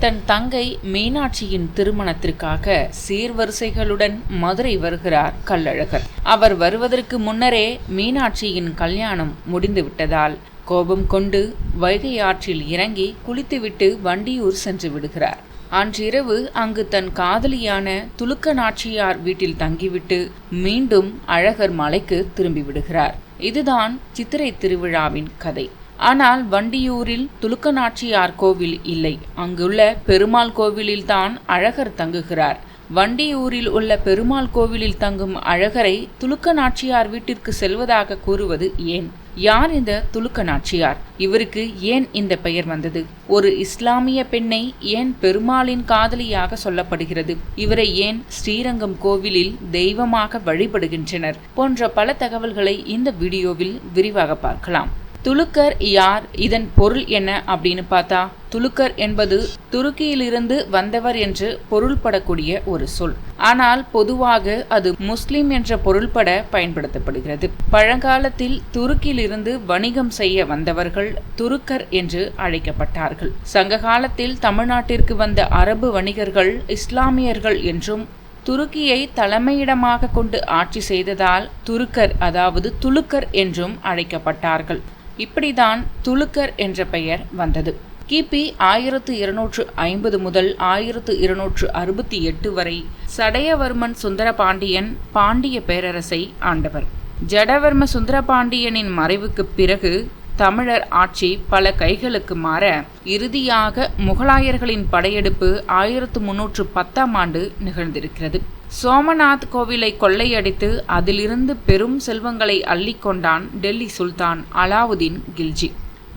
தன் தங்கை மீனாட்சியின் திருமணத்திற்காக சீர்வரிசைகளுடன் மதுரை வருகிறார் கள்ளழகர். அவர் வருவதற்கு முன்னரே மீனாட்சியின் கல்யாணம் முடிந்துவிட்டதால் கோபம் கொண்டு வைகை ஆற்றில் இறங்கி குளித்துவிட்டு வண்டியூர் சென்று விடுகிறார். அன்றிரவு அங்கு தன் காதலியான துலுக்க நாச்சியார் வீட்டில் தங்கிவிட்டு மீண்டும் அழகர் மலைக்கு திரும்பி விடுகிறார். இதுதான் சித்திரை திருவிழாவின் கதை. ஆனால் வண்டியூரில் துலுக்க நாச்சியார் கோவில் இல்லை. அங்குள்ள பெருமாள் கோவிலில்தான் அழகர் தங்குகிறார். வண்டியூரில் உள்ள பெருமாள் கோவிலில் தங்கும் அழகரை துலுக்க நாச்சியார் வீட்டிற்கு செல்வதாக கூறுவது ஏன்? யார் இந்த துலுக்க நாச்சியார் இவருக்கு ஏன் இந்த பெயர் வந்தது? ஒரு இஸ்லாமிய பெண்ணை ஏன் பெருமாளின் காதலியாக சொல்லப்படுகிறது? இவரை ஏன் ஸ்ரீரங்கம் கோவிலில் தெய்வமாக வழிபடுகின்றனர்? போன்ற பல தகவல்களை இந்த வீடியோவில் விரிவாக பார்க்கலாம். துலுக்கர் யார் இதன் பொருள் என்ன அப்படின்னு பார்த்தா துலுக்கர் என்பது துருக்கியிலிருந்து வந்தவர் என்று பொருள்படக்கூடிய ஒரு சொல். ஆனால் பொதுவாக அது முஸ்லிம் என்ற பொருள்பட பயன்படுத்தப்படுகிறது. பழங்காலத்தில் துருக்கியிலிருந்து வணிகம் செய்ய வந்தவர்கள் துருக்கர் என்று அழைக்கப்பட்டார்கள். சங்க காலத்தில் தமிழ்நாட்டிற்கு வந்த அரபு வணிகர்கள் இஸ்லாமியர்கள் என்றும் துருக்கியை தலைமையிடமாக கொண்டு ஆட்சி செய்ததால் துருக்கர் அதாவது துலுக்கர் என்றும் அழைக்கப்பட்டார்கள். இப்படிதான் துலுக்கர் என்ற பெயர் வந்தது. கிபி ஆயிரத்து இருநூற்று ஐம்பது முதல் ஆயிரத்து இருநூற்று அறுபத்தி எட்டு வரை சடையவர்மன் சுந்தரபாண்டியன் பாண்டிய பேரரசை ஆண்டவர். ஜடவர்ம சுந்தரபாண்டியனின் மறைவுக்கு பிறகு தமிழர் ஆட்சி பல கைகளுக்கு மாற இறுதியாக முகலாயர்களின் படையெடுப்பு ஆயிரத்து முன்னூற்று பத்தாம் ஆண்டு நிகழ்ந்திருக்கிறது. சோமநாத் கோவிலை கொள்ளையடித்து அதிலிருந்து பெரும் செல்வங்களை அள்ளிக்கொண்டான் டெல்லி சுல்தான் அலாவுதீன் கில்ஜி.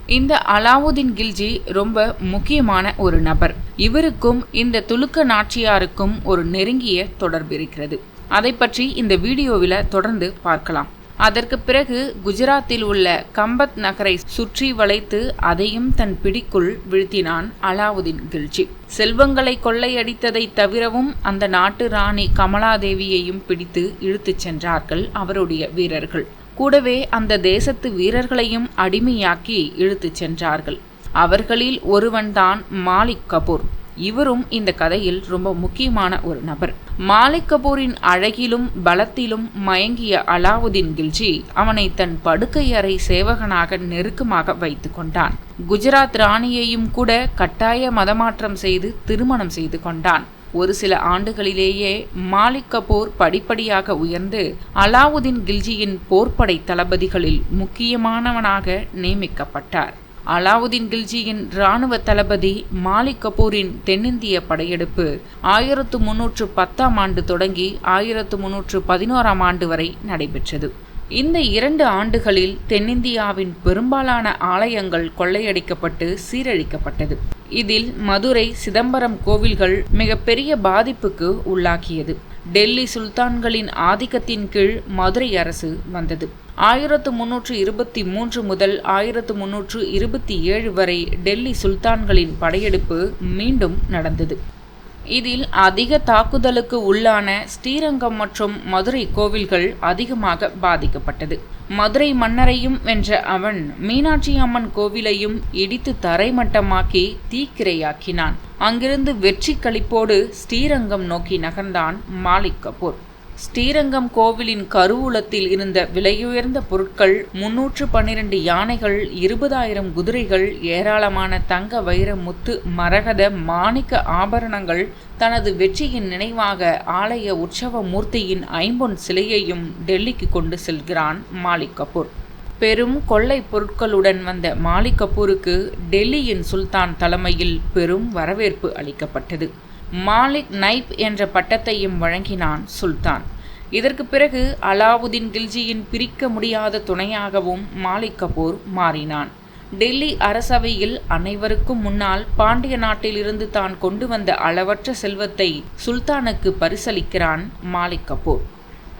இந்த அலாவுதீன் கில்ஜி ரொம்ப முக்கியமான ஒரு நபர். இவருக்கும் இந்த துலுக்க நாச்சியாருக்கும் ஒரு நெருங்கிய தொடர்பு இருக்கிறது அதை பற்றி இந்த வீடியோவில் தொடர்ந்து பார்க்கலாம். அதற்கு பிறகு குஜராத்தில் உள்ள கம்பத் நகரை சுற்றி வளைத்து அதையும் தன் பிடிக்குள் வீழ்த்தினான் அலாவுதீன் கில்ஜி. செல்வங்களை கொள்ளையடித்ததை தவிரவும் அந்த நாட்டு ராணி கமலாதேவியையும் பிடித்து இழுத்துச் சென்றார்கள் அவருடைய வீரர்கள். கூடவே அந்த தேசத்து வீரர்களையும் அடிமையாக்கி இழுத்துச் சென்றார்கள். அவர்களில் ஒருவன்தான் மாலிக் கபூர். இவரும் இந்த கதையில் ரொம்ப முக்கியமான ஒரு நபர். மாலிக் கபூரின் அழகிலும் பலத்திலும் மயங்கிய அலாவுதீன் கில்ஜி அவனை தன் படுக்கை அறை சேவகனாக நெருக்கமாக வைத்து கொண்டான். குஜராத் ராணியையும் கூட கட்டாய மதமாற்றம் செய்து திருமணம் செய்து கொண்டான். ஒரு சில ஆண்டுகளிலேயே மாலிக் கபூர் படிப்படியாக உயர்ந்து அலாவுதீன் கில்ஜியின் போர்ப்படை தளபதிகளில் முக்கியமானவனாக நியமிக்கப்பட்டார். அலாவுதீன் கில்ஜியின் இராணுவ தளபதி மாலிக் கபூரின் தென்னிந்திய படையெடுப்பு ஆயிரத்து முன்னூற்று பத்தாம் ஆண்டு தொடங்கி ஆயிரத்து முன்னூற்று பதினோராம் ஆண்டு வரை நடைபெற்றது. இந்த இரண்டு ஆண்டுகளில் தென்னிந்தியாவின் பெரும்பாலான ஆலயங்கள் கொள்ளையடிக்கப்பட்டு சீரழிக்கப்பட்டது. இதில் மதுரை சிதம்பரம் கோவில்கள் மிகப்பெரிய பாதிப்புக்கு உள்ளாக்கியது. டெல்லி சுல்தான்களின் ஆதிக்கத்தின் கீழ் மதுரை அரசு வந்தது. ஆயிரத்து முன்னூற்று இருபத்தி மூன்று முதல் ஆயிரத்து முன்னூற்று இருபத்தி ஏழு வரை டெல்லி சுல்தான்களின் படையெடுப்பு மீண்டும் நடந்தது. இதில் அதிக தாக்குதலுக்கு உள்ளான ஸ்ரீரங்கம் மற்றும் மதுரை கோவில்கள் அதிகமாக பாதிக்கப்பட்டது. மதுரை மன்னரையும் வென்ற அவன் மீனாட்சி அம்மன் கோவிலையும் இடித்து தரைமட்டமாக்கி தீக்கிரையாக்கினான். அங்கிருந்து வெற்றி களிப்போடு ஸ்ரீரங்கம் நோக்கி நகர்ந்தான் மாலிக் கபூர். ஸ்ரீரங்கம் கோவிலின் கருவூலத்தில் இருந்த விலையுயர்ந்த பொருட்கள் முன்னூற்று பன்னிரண்டு யானைகள் இருபதாயிரம் குதிரைகள் ஏராளமான தங்க வைர முத்து மரகத மாணிக்க ஆபரணங்கள் தனது வெற்றியின் நினைவாக ஆலய உற்சவ மூர்த்தியின் ஐம்பொன் சிலையையும் டெல்லிக்கு கொண்டு செல்கிறான் மாலிக் கபூர். பெரும் கொள்ளை பொருட்களுடன் வந்த மாலிக் கபூருக்கு டெல்லியின் சுல்தான் தலைமையில் பெரும் வரவேற்பு அளிக்கப்பட்டது. மாலிக் நைப் என்ற பட்டத்தையும் வழங்கினான் சுல்தான். இதற்கு பிறகு அலாவுதீன் கில்ஜியின் பிரிக்க முடியாத துணையாகவும் மாலிக் கபூர் மாறினான். டெல்லி அரசவையில் அனைவருக்கும் முன்னால் பாண்டிய நாட்டிலிருந்து தான் கொண்டு வந்த அளவற்ற செல்வத்தை சுல்தானுக்கு பரிசளிக்கிறான் மாலிக் கபூர்.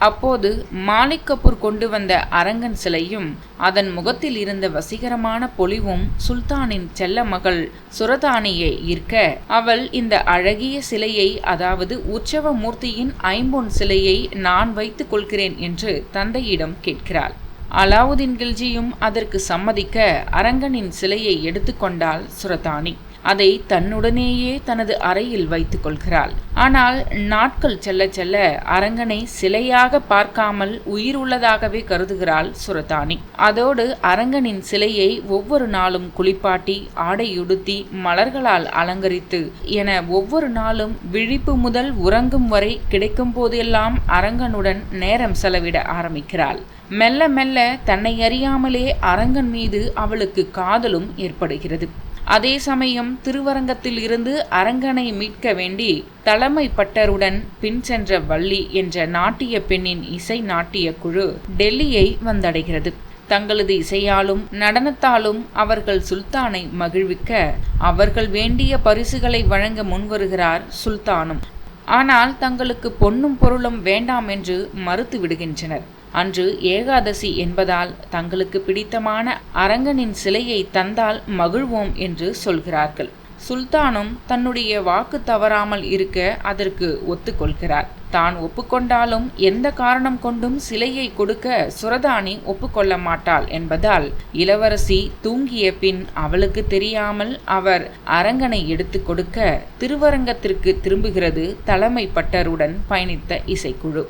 அப்போது மாலிக் கபூர் கொண்டு வந்த அரங்கன் சிலையும் அதன் முகத்தில் இருந்த வசீகரமான பொலிவும் சுல்தானின் செல்ல மகள் சுரதானியை ஈர்க்க அவள் இந்த அழகிய சிலையை அதாவது உற்சவ மூர்த்தியின் ஐம்பொன் சிலையை நான் வைத்துக் கொள்கிறேன் என்று தந்தையிடம் கேட்கிறாள். அலாவுதீன் கில்ஜியும் அதற்கு சம்மதிக்க அரங்கனின் சிலையை எடுத்துக்கொண்டாள் சுரதானி. அதை தன்னுடனேயே தனது அறையில் வைத்துக் கொள்கிறாள் ஆனால் நாட்கள் செல்ல செல்ல அரங்கனை சிலையாக பார்க்காமல் உயிர் உள்ளதாகவே கருதுகிறாள் சுரதானி. அதோடு அரங்கனின் சிலையை ஒவ்வொரு நாளும் குளிப்பாட்டி ஆடையுடுத்தி மலர்களால் அலங்கரித்து என ஒவ்வொரு நாளும் விழிப்பு முதல் உறங்கும் வரை கிடைக்கும் போதெல்லாம் அரங்கனுடன் நேரம் செலவிட ஆரம்பிக்கிறாள். மெல்ல மெல்ல தன்னை அறியாமலே அரங்கன் மீது அவளுக்கு காதலும் ஏற்படுகிறது. அதே சமயம் திருவரங்கத்தில் இருந்து அரங்கனை மீட்க வேண்டி தலைமை பட்டருடன் பின் சென்ற வள்ளி என்ற நாட்டிய பெண்ணின் இசை நாட்டிய குழு டெல்லியை வந்தடைகிறது. தங்களது இசையாலும் நடனத்தாலும் அவர்கள் சுல்தானை மகிழ்விக்க அவர்கள் வேண்டிய பரிசுகளை வழங்க முன்வருகிறார் சுல்தானும். ஆனால் தங்களுக்கு பொன்னும் பொருளும் வேண்டாம் என்று மறுத்து விடுகின்றனர். அன்று ஏகாதசி என்பதால் தங்களுக்கு பிடித்தமான அரங்கனின் சிலையை தந்தால் மகிழ்வோம் என்று சொல்கிறார்கள். சுல்தானும் தன்னுடைய வாக்கு தவறாமல் இருக்க அதற்கு ஒத்துக்கொள்கிறார். தான் ஒப்புக்கொண்டாலும் எந்த காரணம் கொண்டும் சிலையை கொடுக்க சுரதானி ஒப்புக்கொள்ள மாட்டாள் என்பதால் இளவரசி தூங்கிய பின் அவளுக்கு தெரியாமல் அவர் அரங்கனை எடுத்து கொடுக்க திருவரங்கத்திற்கு திரும்புகிறது தலைமை பட்டருடன் பயணித்த இசைக்குழு.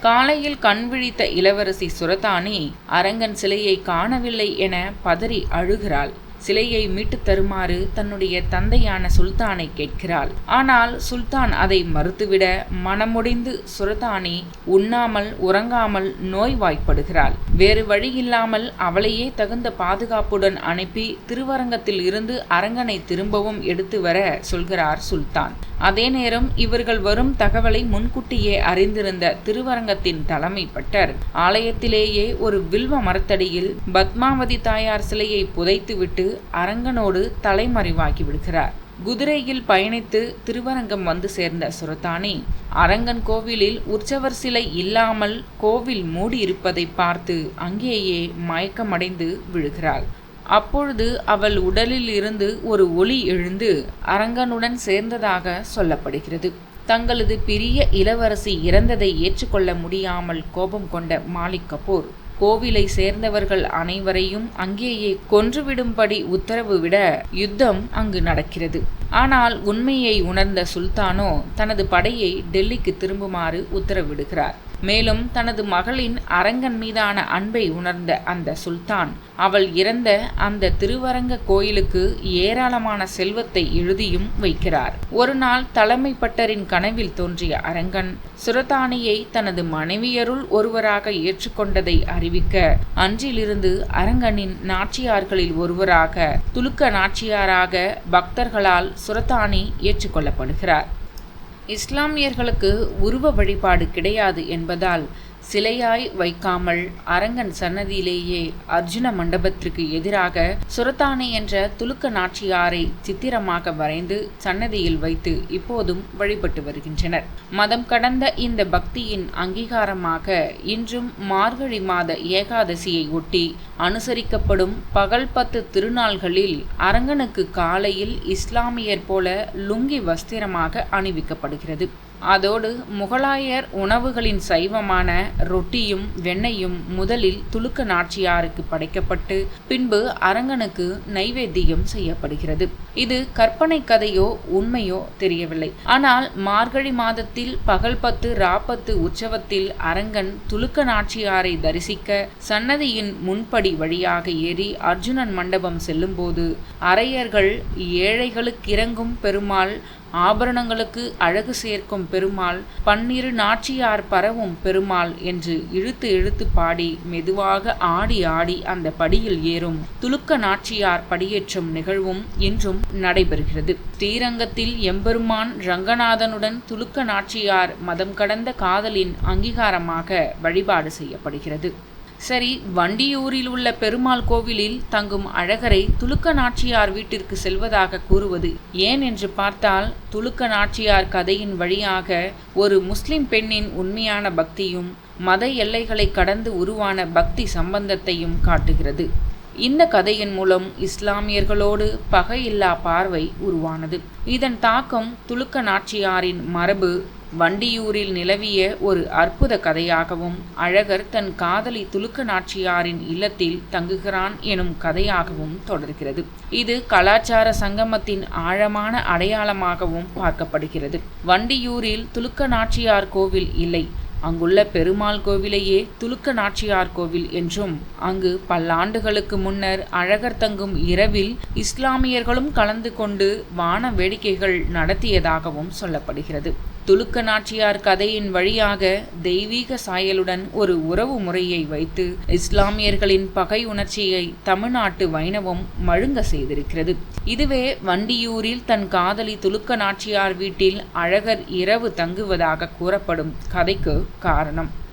காலையில் கண் விழித்த இளவரசி சுரதானி அரங்கன் சிலையை காணவில்லை என பதறி அழுகிறாள். சிலையை மீட்டு தருமாறு தன்னுடைய தந்தையான சுல்தானை கேட்கிறாள். ஆனால் சுல்தான் அதை மறுத்துவிட மனமுடிந்து சுரதானி உண்ணாமல் உறங்காமல் நோய்வாய்ப்படுகிறாள். வேறு வழியில்லாமல் அவளையே தகுந்த பாதுகாப்புடன் அனுப்பி திருவரங்கத்தில் இருந்து அரங்கனை திரும்பவும் எடுத்து வர சொல்கிறார் சுல்தான். அதே நேரம் இவர்கள் வரும் தகவலை முன்கூட்டியே அறிந்திருந்த திருவரங்கத்தின் தலைமை பட்டர் ஆலயத்திலேயே ஒரு வில்வ மரத்தடியில் பத்மாவதி தாயார் சிலையை புதைத்துவிட்டு அரங்கனோடு தலைமறைவாகி விடுகிறார் குதிரையில் பயணித்து திருவரங்கம் வந்து சேர்ந்த சுரத்தானி அரங்கன் கோவிலில் உற்சவர் சிலை இல்லாமல் கோவில் மூடியிருப்பதை பார்த்து அங்கேயே மயக்கமடைந்து விழுகிறாள். அப்பொழுது அவள் உடலில் இருந்து ஒரு ஒளி எழுந்து அரங்கனுடன் சேர்ந்ததாக சொல்லப்படுகிறது. தங்களது பிரிய இளவரசி இறந்ததை ஏற்றுக்கொள்ள முடியாமல் கோபம் கொண்ட மாலிக் கபூர் கோவிலை சேர்ந்தவர்கள் அனைவரையும் அங்கேயே கொன்றுவிடும்படி உத்தரவு விட யுத்தம் அங்கு நடக்கிறது. ஆனால் உண்மையை உணர்ந்த சுல்தானோ தனது படையை டெல்லிக்கு திரும்புமாறு உத்தரவிடுகிறார். மேலும் தனது மகளின் அரங்கன் மீதான அன்பை உணர்ந்த அந்த சுல்தான் அவள் இறந்த அந்த திருவரங்க கோயிலுக்கு ஏராளமான செல்வத்தை எழுதியும் வைக்கிறார். ஒரு நாள் தலைமை பட்டரின் கனவில் தோன்றிய அரங்கன் சுரதானியை தனது மனைவியருள் ஒருவராக ஏற்றுக்கொண்டதை அறிவிக்க அன்றிலிருந்து அரங்கனின் நாச்சியார்களில் ஒருவராக துலுக்க நாச்சியாராக பக்தர்களால் சுரதானி ஏற்றுக்கொள்ளப்படுகிறார். இஸ்லாமியர்களுக்கு உருவ வழிபாடு கிடையாது என்பதால் சிலையாய் வைக்காமல் அரங்கன் சன்னதியிலேயே அர்ஜுன மண்டபத்திற்கு எதிராக சுரத்தானே என்ற துலுக்க நாச்சியாரை சித்திரமாக வரைந்து சன்னதியில் வைத்து இப்போதும் வழிபட்டு வருகின்றனர். மதம் கடந்த இந்த பக்தியின் அங்கீகாரமாக இன்றும் மார்கழி மாத ஏகாதசியை ஒட்டி அனுசரிக்கப்படும் பகல் பத்து திருநாள்களில் அரங்கனுக்கு காலையில் இஸ்லாமியர் போல லுங்கி வஸ்திரமாக அணிவிக்கப்படுகிறது. அதோடு முகலாயர் உணவுகளின் சைவமான ரொட்டியும் வெண்ணையும் முதலில் துலுக்க நாச்சியாருக்கு படைக்கப்பட்டு பின்பு அரங்கனுக்கு நைவேத்தியம் செய்யப்படுகிறது. இது கற்பனை கதையோ உண்மையோ தெரியவில்லை. ஆனால் மார்கழி மாதத்தில் பகல் பத்து ராப்பத்து உற்சவத்தில் அரங்கன் துலுக்க நாச்சியாரை தரிசிக்க சன்னதியின் முன்படி வழியாக ஏறி அர்ஜுனன் மண்டபம் செல்லும்போது அரையர்கள் ஏழைகளுக்கிறங்கும் பெருமாள் ஆபரணங்களுக்கு அழகு சேர்க்கும் பெருமாள் பன்னிரு நாச்சியார் பரவும் பெருமாள் என்று இழுத்து இழுத்து பாடி மெதுவாக ஆடி ஆடி அந்த படியில் ஏறும் துலுக்க நாச்சியார் படியேற்றும் நிகழ்வும் இன்றும் நடைபெறுகிறது. ஸ்ரீரங்கத்தில் எம்பெருமான் ரங்கநாதனுடன் துலுக்க நாச்சியார் மதம் கடந்த காதலின் அங்கீகாரமாக வழிபாடு செய்யப்படுகிறது. சரி வண்டியூரில் உள்ள பெருமாள் கோவிலில் தங்கும் அழகரை துலுக்க நாச்சியார் வீட்டிற்கு செல்வதாக கூறுவது ஏன் என்று பார்த்தால் துலுக்க நாச்சியார் கதையின் வழியாக ஒரு முஸ்லிம் பெண்ணின் உண்மையான பக்தியும் மத எல்லைகளை கடந்து உருவான பக்தி சம்பந்தத்தையும் காட்டுகிறது. இந்த கதையின் மூலம் இஸ்லாமியர்களோடு பகையில்லா பார்வை உருவானது. இதன் தாக்கம் துலுக்க நாச்சியாரின் மரபு வண்டியூரில் நிலவிய ஒரு அற்புத கதையாகவும் அழகர் தன் காதலி துலுக்க நாச்சியாரின் இல்லத்தில் தங்குகிறான் எனும் கதையாகவும் தொடர்கிறது. இது கலாச்சார சங்கமத்தின் ஆழமான அடையாளமாகவும் பார்க்கப்படுகிறது. வண்டியூரில் துலுக்க நாச்சியார் கோவில் இல்லை. அங்குள்ள பெருமாள் கோவிலையே துலுக்க நாச்சியார் கோவில் என்றும் அங்கு பல்லாண்டுகளுக்கு முன்னர் அழகர் தங்கும் இரவில் இஸ்லாமியர்களும் கலந்து கொண்டு வான வேடிக்கைகள் நடத்தியதாகவும் சொல்லப்படுகிறது. துலுக்க நாச்சியார் கதையின் வழியாக தெய்வீக சாயலுடன் ஒரு உறவு முறையை வைத்து இஸ்லாமியர்களின் பகை உணர்ச்சியை தமிழ்நாட்டு வைணவம் மழுங்க செய்திருக்கிறது. இதுவே வண்டியூரில் தன் காதலி துலுக்க நாச்சியார் வீட்டில் அழகர் இரவு தங்குவதாக கூறப்படும் கதைக்கு காரணம்.